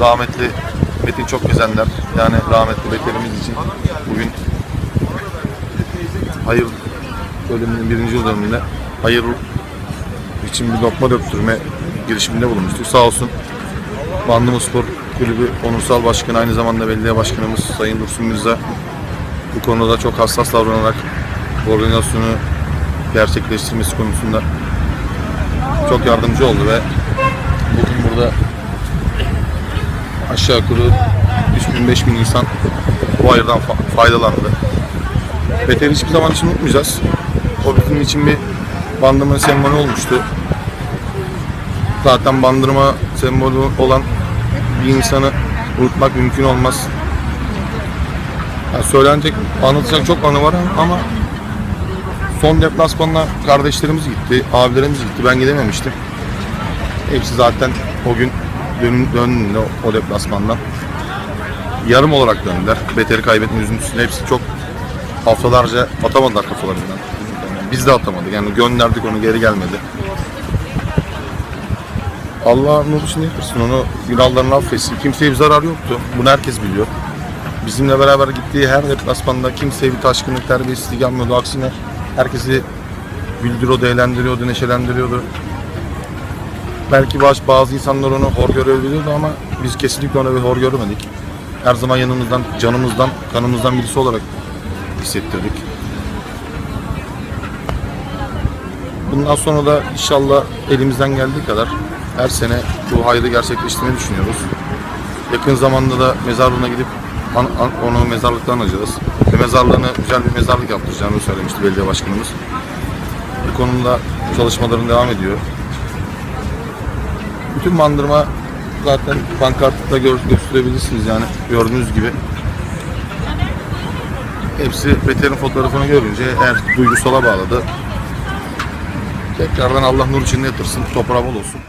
rahmetli Metin Çok Gezenler yani rahmetli beterimiz için bugün hayır bölümünün birinci yıl dönümünde hayır için bir lokma döktürme girişiminde bulunmuştuk. Sağ olsun Bandırma Spor Kulübü Onursal Başkanı aynı zamanda belediye başkanımız Sayın Dursun Mirza bu konuda çok hassas davranarak organizasyonu gerçekleştirmesi konusunda çok yardımcı oldu ve bugün burada aşağı yukarı 3000-5000 insan bu hayırdan fa- faydalandı. Beteri hiçbir zaman için unutmayacağız. O bizim için bir bandırma sembolü olmuştu. Zaten bandırma sembolü olan bir insanı unutmak mümkün olmaz. Yani söylenecek, anlatacak çok anı var ama son deplasmanla kardeşlerimiz gitti, abilerimiz gitti. Ben gidememiştim. Hepsi zaten o gün dön, döndüğünde o, deplasmandan. Yarım olarak döndüler. Beteri kaybetme üzüntüsüyle hepsi çok haftalarca atamadılar kafalarından. Biz de atamadık. Yani gönderdik onu geri gelmedi. Allah nur içinde yatırsın onu günahlarını affetsin. Kimseye bir zarar yoktu. Bunu herkes biliyor. Bizimle beraber gittiği her deplasmanda kimseye bir taşkınlık, terbiyesizlik yapmıyordu. Aksine herkesi güldürüyordu, eğlendiriyordu, neşelendiriyordu. Belki baş, bazı insanlar onu hor görebiliyordu ama biz kesinlikle onu bir hor görmedik. Her zaman yanımızdan, canımızdan, kanımızdan birisi olarak hissettirdik. Bundan sonra da inşallah elimizden geldiği kadar her sene bu hayrı gerçekleştirmeyi düşünüyoruz. Yakın zamanda da mezarlığına gidip an- an- onu mezarlıktan alacağız. Ve mezarlığını güzel bir mezarlık yaptıracağını söylemişti belediye başkanımız. Bu konuda çalışmaların devam ediyor. Bütün bandırma zaten pankartla gör, gösterebilirsiniz yani gördüğünüz gibi. Hepsi beterin fotoğrafını görünce eğer duygusala bağladı. Tekrardan Allah nur içinde yatırsın, toprağı bol olsun.